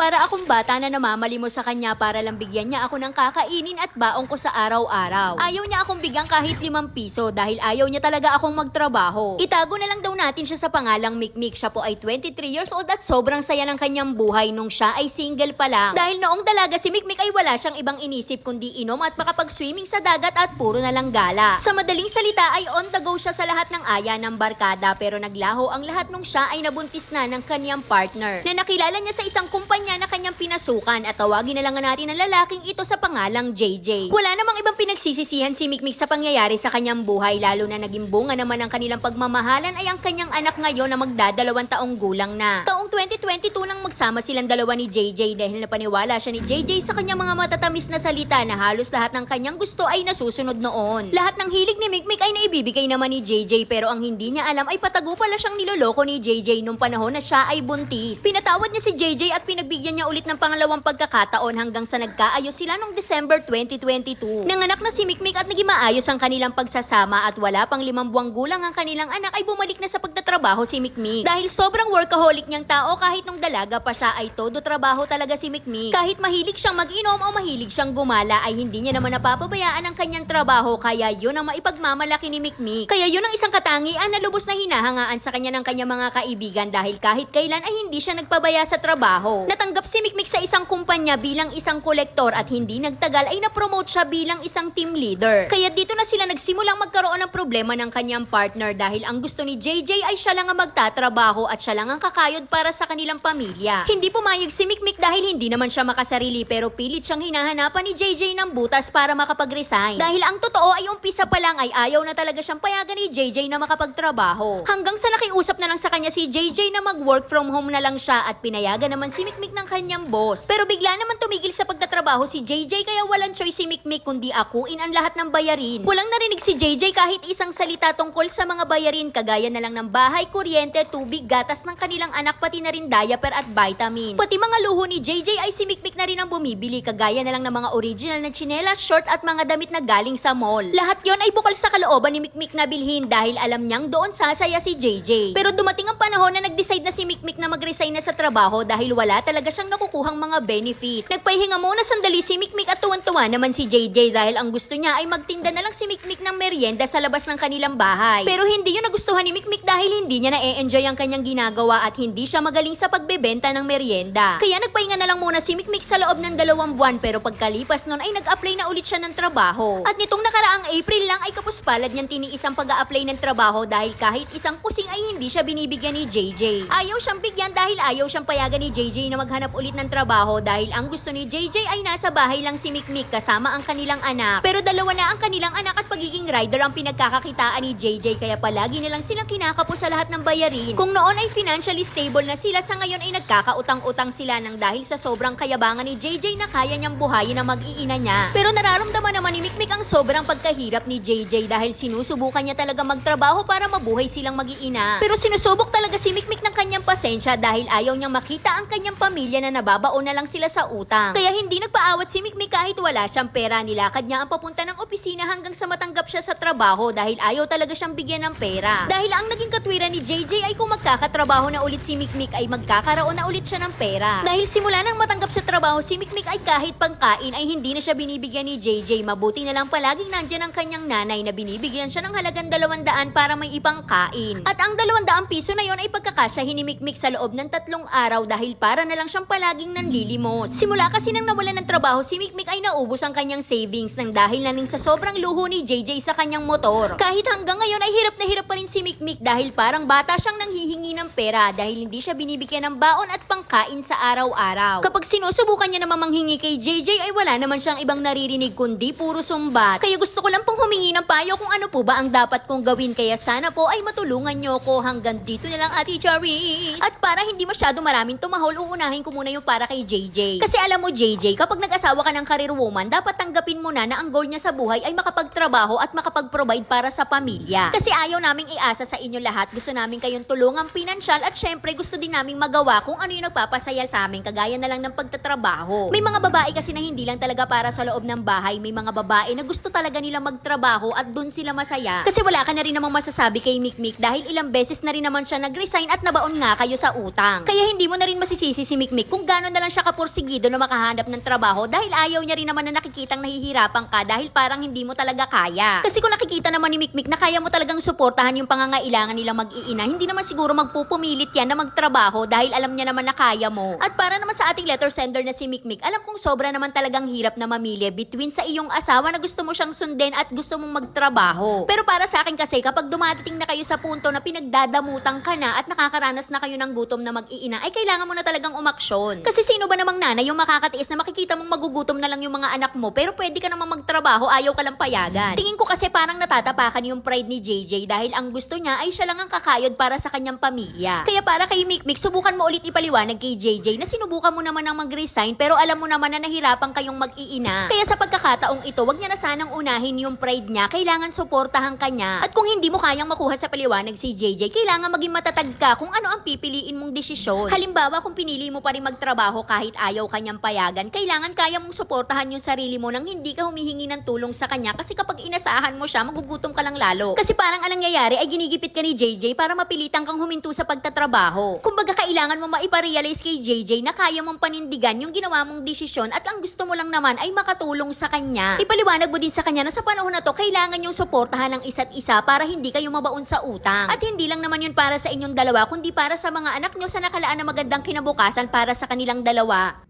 Para akong bata na namamali mo sa kanya para lang bigyan niya ako ng kakainin at baong ko sa araw-araw. Ayaw niya akong bigyan kahit limang piso dahil ayaw niya talaga akong magtrabaho. Itago na lang daw natin siya sa pangalang Mikmik. Siya po ay 23 years old at sobrang saya ng kanyang buhay nung siya ay single pa lang. Dahil noong dalaga si Mikmik ay wala siyang ibang inisip kundi inom at makapag-swimming sa dagat at puro na lang gala. Sa madaling salita ay on the go siya sa lahat ng aya ng barkada pero naglaho ang lahat nung siya ay nabuntis na ng kanyang partner na nakilala niya sa isang kumpanya na kanyang pinasukan at tawagin na lang natin ang lalaking ito sa pangalang JJ. Wala namang ibang pinagsisisihan si Mikmik sa pangyayari sa kanyang buhay lalo na naging bunga naman ng kanilang pagmamahalan ay ang kanyang anak ngayon na magdadalawang taong gulang na. Taong 2022 nang magsama silang dalawa ni JJ dahil napaniwala siya ni JJ sa kanyang mga matatamis na salita na halos lahat ng kanyang gusto ay nasusunod noon. Lahat ng hilig ni Mikmik ay naibibigay naman ni JJ pero ang hindi niya alam ay patago pala siyang niloloko ni JJ nung panahon na siya ay buntis. Pinatawad niya si JJ at pinagbigyan niya ulit ng pangalawang pagkakataon hanggang sa nagkaayos sila noong December 2022. Nanganak na si Mikmik at naging maayos ang kanilang pagsasama at wala pang limang buwang gulang ang kanilang anak ay bumalik na sa pagtatrabaho si Mikmik. Dahil sobrang workaholic niyang tao kahit nung dalaga pa siya ay todo trabaho talaga si Mikmik. Kahit mahilig siyang mag-inom o mahilig siyang gumala ay hindi niya naman napapabayaan ang kanyang trabaho kaya yun ang maipagmamalaki ni Mikmik. Kaya yun ang isang katangian na lubos na hinahangaan sa kanya ng kanyang mga kaibigan dahil kahit kailan ay hindi siya nagpabaya sa trabaho. Natanggap si Mikmik sa isang kumpanya bilang isang kolektor at hindi nagtagal ay na-promote siya bilang isang team leader. Kaya dito na sila nagsimulang magkaroon ng problema ng kanyang partner dahil ang gusto ni JJ ay siya lang ang magtatrabaho at siya lang ang kakayod para sa kanilang pamilya. Hindi pumayag si Mikmik dahil hindi naman siya makasarili pero pilit siyang hinahanapan ni JJ ng butas para makapag-resign. Dahil ang totoo ay umpisa pa lang ay ayaw na talaga siyang payagan ni JJ na makapagtrabaho. Hanggang sa nakiusap na lang sa kanya si JJ na mag-work from home na lang siya at pinayagan naman si Mikmik ng kanyang boss. Pero bigla naman tumigil sa pagtatrabaho si JJ kaya walang choice si Mikmik kundi akuin ang lahat ng bayarin. Walang narinig si JJ kahit isang salita tungkol sa mga bayarin kagaya na lang ng bahay, kuryente, tubig, gatas ng kanilang anak pati na rin diaper at vitamins. Pati mga luho ni JJ ay si Mikmik na rin ang bumibili kagaya na lang ng mga original na tsinelas, short at mga damit na galing sa mall. Lahat yon ay bukal sa kalooban ni Mikmik na bilhin dahil alam niyang doon sasaya si JJ. Pero dumating ang panahon na nag-decide na si Mikmik na mag-resign na sa trabaho dahil wala talaga siyang nakukuhang mga benefit. Nagpahinga muna sandali si Mikmik at tuwan-tuwa naman si JJ dahil ang gusto niya ay magtinda na lang si Mikmik ng merienda sa labas ng kanilang bahay. Pero hindi yun nagustuhan ni Mikmik dahil hindi niya na-enjoy ang kanyang ginagawa at hindi siya magaling sa pagbebenta ng merienda. Kaya nagpahinga na lang muna si Mikmik sa loob ng dalawang buwan pero pagkalipas nun ay nag-apply na ulit siya ng trabaho. At nitong nakaraang April lang ay kapuspalad niyang tiniis ang pag-a-apply ng trabaho dahil kahit isang kusing ay hindi siya binibigyan ni JJ. Ayaw siyang bigyan dahil ayaw siyang payagan ni JJ na maghanap ulit ng trabaho dahil ang gusto ni JJ ay nasa bahay lang si Mikmik kasama ang kanilang anak. Pero dalawa na ang kanilang anak at pagiging rider ang pinagkakakitaan ni JJ kaya palagi na lang silang kinakapo sa lahat ng bayarin. Kung noon ay financially stable na sila sa ngayon ay nagkakautang-utang sila ng dahil sa sobrang kayabangan ni JJ na kaya niyang buhayin ang mag-iina niya. Pero nararamdaman naman ni Mikmik ang sobrang pagkahirap ni JJ dahil sinusubukan niya talaga magtrabaho para mabuhay silang mag-iina. Pero sinusubok talaga si Mikmik ng kanyang pasensya dahil ayaw niyang makita ang kanyang pamilya na nababaon na lang sila sa utang. Kaya hindi nagpaawat si Mikmik kahit wala siyang pera. Nilakad niya ang papunta ng opisina hanggang sa matanggap siya sa trabaho dahil ayaw talaga siyang bigyan ng pera. Dahil ang naging katwiran ni JJ ay kung magkakatrabaho na ulit si Mikmik ay magkakaroon na ulit siya ng pera. Dahil simula nang matanggap sa trabaho si Mikmik ay kahit pangkain ay hindi na siya binibigyan ni JJ. Mabuti na lang palaging nandyan ang kanyang nanay na binibigyan siya ng halagang dalawandaan para may ipangkain. At ang dalawandaang piso na yon ay pagkakasyahin ni Mikmik sa loob ng tatlong araw dahil para na lang siyang palaging nanlilimos. Simula kasi nang nawalan ng trabaho si Mikmik ay naubos ang kanyang savings nang dahil na rin sa sobrang luho ni JJ sa kanyang motor. Kahit hanggang ngayon ay hirap na hirap pa rin si Mikmik dahil parang bata siyang nanghihingi ng pera dahil hindi siya binibigyan ng baon at pangkain sa araw-araw. Kapag sinusubukan niya na mamanghingi kay JJ ay wala naman siyang ibang naririnig kundi puro sumbat. Kaya gusto ko lang pong humingi ng payo kung ano po ba ang dapat kong gawin kaya sana po ay matulungan niyo ko hanggang dito na lang Ate Charis. At para hindi masyado maraming tumahol, uunahin ko muna yung para kay JJ. Kasi alam mo JJ, kapag nag-asawa ka ng career woman, dapat tanggapin mo na na ang goal niya sa buhay ay makapagtrabaho at makapag-provide para sa pamilya. Kasi ayaw naming iasa sa inyo lahat, gusto namin kayong tulungang pinansyal at syempre gusto din naming magawa kung ano yung nagpapasaya sa amin kagaya na lang ng pagtatrabaho. May mga babae kasi na hindi lang talaga para sa loob ng bahay, may mga babae na gusto talaga nila magtrabaho at dun sila masaya. Kasi wala ka na rin namang masasabi kay Mikmik dahil ilang beses na rin naman siya nag-resign at nabaon nga kayo sa utang. Kaya hindi mo na rin masisisi si Mikmik Mikmik kung gano'n na lang siya kapursigido na makahanap ng trabaho dahil ayaw niya rin naman na nakikitang nahihirapan ka dahil parang hindi mo talaga kaya. Kasi kung nakikita naman ni Mikmik na kaya mo talagang suportahan yung pangangailangan nilang mag-iina, hindi naman siguro magpupumilit yan na magtrabaho dahil alam niya naman na kaya mo. At para naman sa ating letter sender na si Mikmik, alam kong sobra naman talagang hirap na mamili between sa iyong asawa na gusto mo siyang sundin at gusto mong magtrabaho. Pero para sa akin kasi kapag dumadating na kayo sa punto na pinagdadamutan ka na at nakakaranas na kayo ng gutom na mag-iina, ay kailangan mo na talagang umaksyon. Kasi sino ba namang nanay yung makakatiis na makikita mong magugutom na lang yung mga anak mo pero pwede ka namang magtrabaho, ayaw ka lang payagan. Tingin ko kasi parang natatapakan yung pride ni JJ dahil ang gusto niya ay siya lang ang kakayod para sa kanyang pamilya. Kaya para kay Mikmik, subukan mo ulit ipaliwanag kay JJ na sinubukan mo naman ang mag-resign pero alam mo naman na nahirapan kayong mag-iina. Kaya sa pagkakataong ito, wag niya na sanang unahin yung pride niya, kailangan suportahan ka niya. At kung hindi mo kayang makuha sa paliwanag si JJ, kailangan maging matatag ka kung ano ang pipiliin mong desisyon. Halimbawa, kung pinili mo pa rin magtrabaho kahit ayaw kanyang payagan, kailangan kaya mong suportahan yung sarili mo nang hindi ka humihingi ng tulong sa kanya kasi kapag inasahan mo siya, magugutom ka lang lalo. Kasi parang anong nangyayari ay ginigipit ka ni JJ para mapilitan kang huminto sa pagtatrabaho. Kumbaga kailangan mo maiparealize kay JJ na kaya mong panindigan yung ginawa mong desisyon at ang gusto mo lang naman ay makatulong sa kanya. Ipaliwanag mo din sa kanya na sa panahon na to, kailangan yung suportahan ng isa't isa para hindi kayo mabaon sa utang. At hindi lang naman yun para sa inyong dalawa, kundi para sa mga anak nyo sa nakalaan na magandang kinabukasan para sa kanilang dalawa.